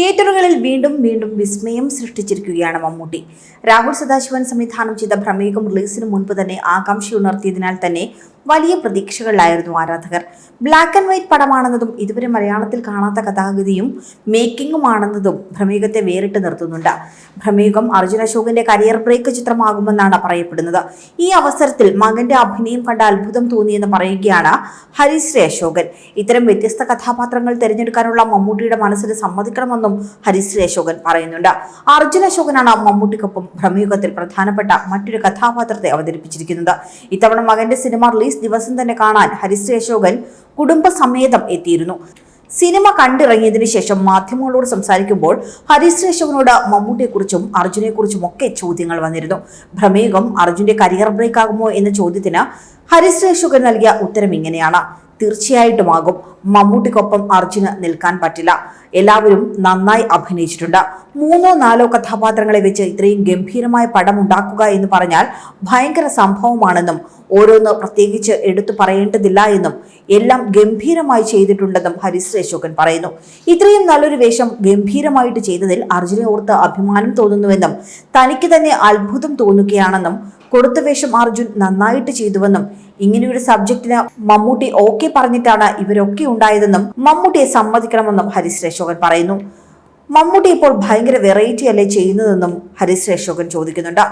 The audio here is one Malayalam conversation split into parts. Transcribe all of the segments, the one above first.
തിയേറ്ററുകളിൽ വീണ്ടും വീണ്ടും വിസ്മയം സൃഷ്ടിച്ചിരിക്കുകയാണ് മമ്മൂട്ടി. രാഹുൽ സദാശിവൻ സംവിധാനം ചെയ്ത ഭ്രമേകം റിലീസിന് മുൻപ് തന്നെ ആകാംക്ഷ ഉണർത്തിയതിനാൽ തന്നെ വലിയ പ്രതീക്ഷകളിലായിരുന്നു ആരാധകർ. ബ്ലാക്ക് ആൻഡ് വൈറ്റ് പടമാണെന്നതും ഇതുവരെ മലയാളത്തിൽ കാണാത്ത കഥാഗതിയും മേക്കിങ്ങുമാണെന്നതും ഭ്രമേകത്തെ വേറിട്ട് നിർത്തുന്നുണ്ട്. ഭ്രമേകം അർജുന അശോകന്റെ കരിയർ ബ്രേക്ക് ചിത്രമാകുമെന്നാണ് പറയപ്പെടുന്നത്. ഈ അവസരത്തിൽ മകന്റെ അഭിനയം കണ്ട അത്ഭുതം തോന്നിയെന്ന് പറയുകയാണ് ഹരിശ്രീ അശോകൻ. ഇത്തരം വ്യത്യസ്ത കഥാപാത്രങ്ങൾ തിരഞ്ഞെടുക്കാനുള്ള മമ്മൂട്ടിയുടെ മനസ്സിന് സമ്മതിക്കണമെന്നും ഹരിശ്രീ അശോകൻ പറയുന്നുണ്ട്. അർജുന അശോകനാണ് മമ്മൂട്ടിക്കൊപ്പം ഭ്രമയുഗത്തിൽ പ്രധാനപ്പെട്ട മറ്റൊരു കഥാപാത്രത്തെ അവതരിപ്പിച്ചിരിക്കുന്നത്. ഇത്തവണ മകന്റെ സിനിമ ദിവസം തന്നെ കാണാൻ ഹരിശ്രീ അശോകൻ കുടുംബസമേതം എത്തിയിരുന്നു. സിനിമ കണ്ടിറങ്ങിയതിനു ശേഷം മാധ്യമങ്ങളോട് സംസാരിക്കുമ്പോൾ ഹരിശ്രീ അശോകനോട് മമ്മൂട്ടിയെക്കുറിച്ചും അർജുനെക്കുറിച്ചും ഒക്കെ ചോദ്യങ്ങൾ വന്നിരുന്നു. ഭ്രമേകം അർജുന്റെ കരിയർ ബ്രേക്ക് ആകുമോ എന്ന ചോദ്യത്തിന് ഹരിശ്രീ അശോകൻ നൽകിയ ഉത്തരം ഇങ്ങനെയാണ്. തീർച്ചയായിട്ടുമാകും. മമ്മൂട്ടിക്കൊപ്പം അർജുന് നിൽക്കാൻ പറ്റില്ല. എല്ലാവരും നന്നായി അഭിനയിച്ചിട്ടുണ്ട്. മൂന്നോ നാലോ കഥാപാത്രങ്ങളെ വെച്ച് ഇത്രയും ഗംഭീരമായ പടം ഉണ്ടാക്കുക എന്ന് പറഞ്ഞാൽ ഭയങ്കര സംഭവമാണെന്നും ഓരോന്ന് പ്രത്യേകിച്ച് എടുത്തു പറയേണ്ടതില്ല എന്നും എല്ലാം ഗംഭീരമായി ചെയ്തിട്ടുണ്ടെന്നും ഹരിശ്രീ അശോകൻ പറയുന്നു. ഇത്രയും നല്ലൊരു വേഷം ഗംഭീരമായിട്ട് ചെയ്തതിൽ അർജുനെ ഓർത്ത് അഭിമാനം തോന്നുന്നുവെന്നും തനിക്ക് തന്നെ അത്ഭുതം തോന്നുകയാണെന്നും കൊടുത്ത വേഷം അർജുൻ നന്നായിട്ട് ചെയ്തുവെന്നും ഇങ്ങനെയൊരു സബ്ജക്റ്റിന് മമ്മൂട്ടി ഓക്കെ പറഞ്ഞിട്ടാണ് ഇവരൊക്കെ ഉണ്ടായതെന്നും മമ്മൂട്ടിയെ സമ്മതിക്കണമെന്നും ഹരിശ്രീ അശോകൻ പറയുന്നു. മമ്മൂട്ടി ഇപ്പോൾ ഭയങ്കര വെറൈറ്റി അല്ലേ ചെയ്യുന്നതെന്നും ഹരിശ്രീ അശോകൻ ചോദിക്കുന്നുണ്ട്.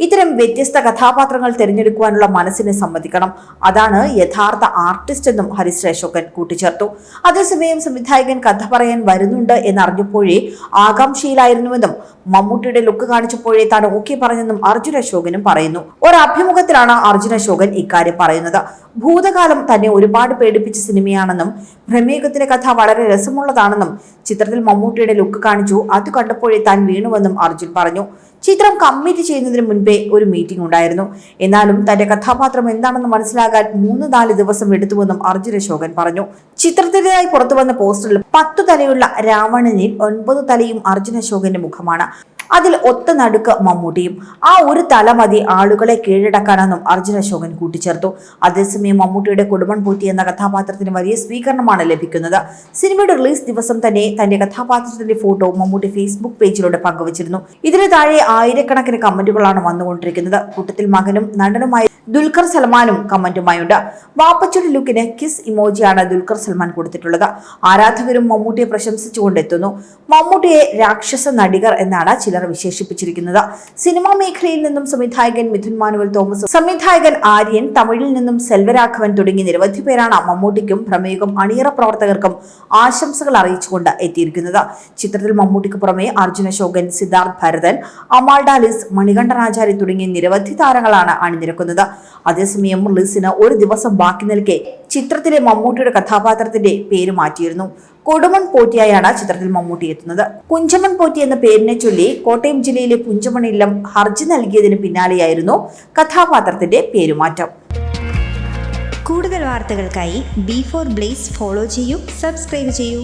ഇത്തരം വ്യത്യസ്ത കഥാപാത്രങ്ങൾ തിരഞ്ഞെടുക്കുവാനുള്ള മനസ്സിനെ സമ്മതിക്കണം. അതാണ് യഥാർത്ഥ ആർട്ടിസ്റ്റ് എന്നും ഹരിശ്രീ അശോകൻ കൂട്ടിച്ചേർത്തു. അതേസമയം സംവിധായകൻ കഥ പറയാൻ വരുന്നുണ്ട് എന്നറിഞ്ഞപ്പോഴേ ആകാംക്ഷയിലായിരുന്നുവെന്നും മമ്മൂട്ടിയുടെ ലുക്ക് കാണിച്ചപ്പോഴേ താൻ ഓക്കെ പറഞ്ഞെന്നും അർജുൻ അശോകനും പറയുന്നു. ഒരഭിമുഖത്തിലാണ് അർജുന അശോകൻ ഇക്കാര്യം പറയുന്നത്. ഭൂതകാലം തന്നെ ഒരുപാട് പേടിപ്പിച്ച സിനിമയാണെന്നും ഭ്രമേകത്തിന്റെ കഥ വളരെ രസമുള്ളതാണെന്നും ചിത്രത്തിൽ മമ്മൂട്ടിയുടെ ലുക്ക് കാണിച്ചു. അത് കണ്ടപ്പോഴേ താൻ വീണുവെന്നും അർജുൻ പറഞ്ഞു. ചിത്രം കമ്മിറ്റ് ചെയ്യുന്നതിന് മുൻപേ ഒരു മീറ്റിംഗ് ഉണ്ടായിരുന്നു. എന്നാലും തന്റെ കഥാപാത്രം എന്താണെന്ന് മനസ്സിലാകാൻ മൂന്ന് നാല് ദിവസം എടുത്തുവെന്നും അർജുൻ അശോകൻ പറഞ്ഞു. ചിത്രത്തിനായി പുറത്തുവന്ന പോസ്റ്ററിൽ പത്തു തലയുള്ള രാവണനിൽ ഒൻപത് തലയും അർജുൻ അശോകന്റെ മുഖമാണ്. അതിൽ ഒത്ത നടുക്ക് മമ്മൂട്ടിയും ആ ഒരു തലമതി ആളുകളെ കീഴടക്കാനെന്നും അർജുന അശോകൻ കൂട്ടിച്ചേർത്തു. അതേസമയം മമ്മൂട്ടിയുടെ കുടുംബം പൂറ്റി എന്ന കഥാപാത്രത്തിന് വലിയ സ്വീകരണമാണ് ലഭിക്കുന്നത്. സിനിമയുടെ റിലീസ് ദിവസം തന്നെ തന്റെ കഥാപാത്രത്തിന്റെ ഫോട്ടോ മമ്മൂട്ടി ഫേസ്ബുക്ക് പേജിലൂടെ പങ്കുവച്ചിരുന്നു. ഇതിന് താഴെ ആയിരക്കണക്കിന് കമന്റുകളാണ് വന്നുകൊണ്ടിരിക്കുന്നത്. കൂട്ടത്തിൽ മകനും നടനുമായി ദുൽഖർ സൽമാനും കമന്റുമായുണ്ട്. വാപ്പച്ചുടി ലുക്കിന് കിസ് ഇമോജിയാണ് ദുൽഖർ സൽമാൻ കൊടുത്തിട്ടുള്ളത്. ആരാധകരും മമ്മൂട്ടിയെ പ്രശംസിച്ചുകൊണ്ടെത്തുന്നു. മമ്മൂട്ടിയെ രാക്ഷസ നടികർ എന്നാണ് ചിലർ വിശേഷിപ്പിച്ചിരിക്കുന്നത്. സിനിമാ മേഖലയിൽ നിന്നും സംവിധായകൻ മിഥുൻ മാനുവൽ തോമസ് സംവിധായകൻ ആര്യൻ തമിഴിൽ നിന്നും സെൽവരാഘവൻ തുടങ്ങി നിരവധി പേരാണ് മമ്മൂട്ടിക്കും പ്രമേയം അണിയറ പ്രവർത്തകർക്കും ആശംസകൾ അറിയിച്ചുകൊണ്ട് എത്തിയിരിക്കുന്നത്. ചിത്രത്തിൽ മമ്മൂട്ടിക്ക് പുറമെ അർജുന അശോകൻ സിദ്ധാർത്ഥ് ഭരതൻ അമാൾഡാലിസ് മണികണ്ഠനാചാരി തുടങ്ങിയ നിരവധി താരങ്ങളാണ് അണിനിരക്കുന്നത്. അതേസമയം റിലീസിന് ഒരു ദിവസം ബാക്കി നിൽക്കെ ചിത്രത്തിലെ മമ്മൂട്ടിയുടെ കഥാപാത്രത്തിന്റെ പേര് മാറ്റിയിരുന്നു. കൊടുമൺ പോറ്റിയായാണ് ചിത്രത്തിൽ മമ്മൂട്ടി എത്തുന്നത്. കുഞ്ചമൺ പോറ്റി എന്ന പേരിനെ ചൊല്ലി കോട്ടയം ജില്ലയിലെ പുഞ്ചമൺ ഇല്ലം ഹർജി നൽകിയതിന് പിന്നാലെയായിരുന്നു കഥാപാത്രത്തിന്റെ പേരുമാറ്റം. കൂടുതൽ വാർത്തകൾക്കായി ബി ഫോർ ബ്ലേസ് ഫോളോ ചെയ്യൂ സബ്സ്ക്രൈബ് ചെയ്യൂ.